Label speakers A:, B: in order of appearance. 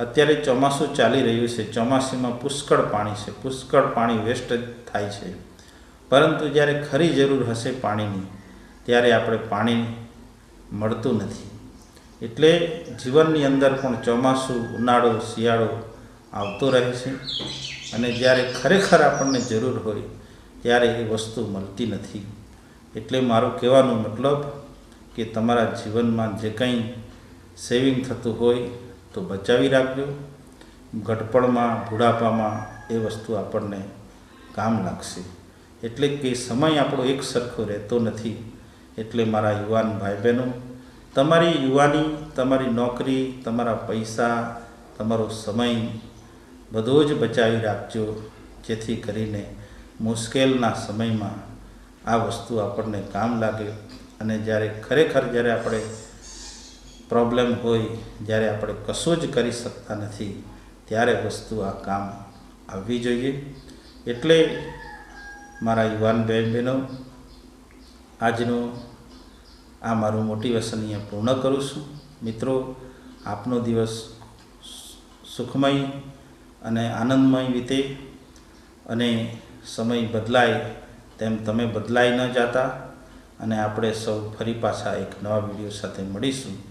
A: અત્યારે ચોમાસું ચાલી રહ્યું છે. ચોમાસીમાં પુષ્કળ પાણી છે. પુષ્કળ પાણી વેસ્ટ થાય છે. પરંતુ જ્યારે ખરી જરૂર હશે પાણીની, ત્યારે આપણે પાણી મળતું નથી. એટલે જીવનની અંદર પણ ચોમાસું, ઉનાળો, શિયાળો આવતો રહે છે. અને જ્યારે ખરેખર આપણને જરૂર હોય, ત્યારે એ વસ્તુ મળતી નથી. એટલે મારું કહેવાનો મતલબ કે તમારા જીવનમાં જે કંઈ સેવિંગ થતું હોય તો બચાવી રાખજો. ઘટપણમાં બુઢાપામાં એ વસ્તુ આપણને કામ લાગશે. એટલે કે સમય આપણો એક સરખો રહેતો નથી. એટલે મારા યુવાન ભાઈ બહેનો તમારી યુવાની, તમારી નોકરી, તમારા પૈસા, તમારો સમય બધો જ બચાવી રાખજો, જેથી કરીને મુશ્કેલના સમયમાં આ વસ્તુ આપણને કામ લાગે અને જ્યારે ખરેખર જ્યારે આપણે પ્રોબ્લેમ હોય, જ્યારે આપણે કશું જ કરી શકતા નથી, ત્યારે વસ્તુ આ કામ આવવી જોઈએ. એટલે મારા યુવાન બહેન બહેનો આજનું આ મારું મોટિવેશન અહીંયા પૂર્ણ કરું છું. મિત્રો, આપનો દિવસ સુખમય અને આનંદમય વીતે અને સમય બદલાય તેમ તમે બદલાઈ ન જાતા. અને આપણે સૌ ફરી પાછા એક નવા વીડિયો સાથે મળીશું.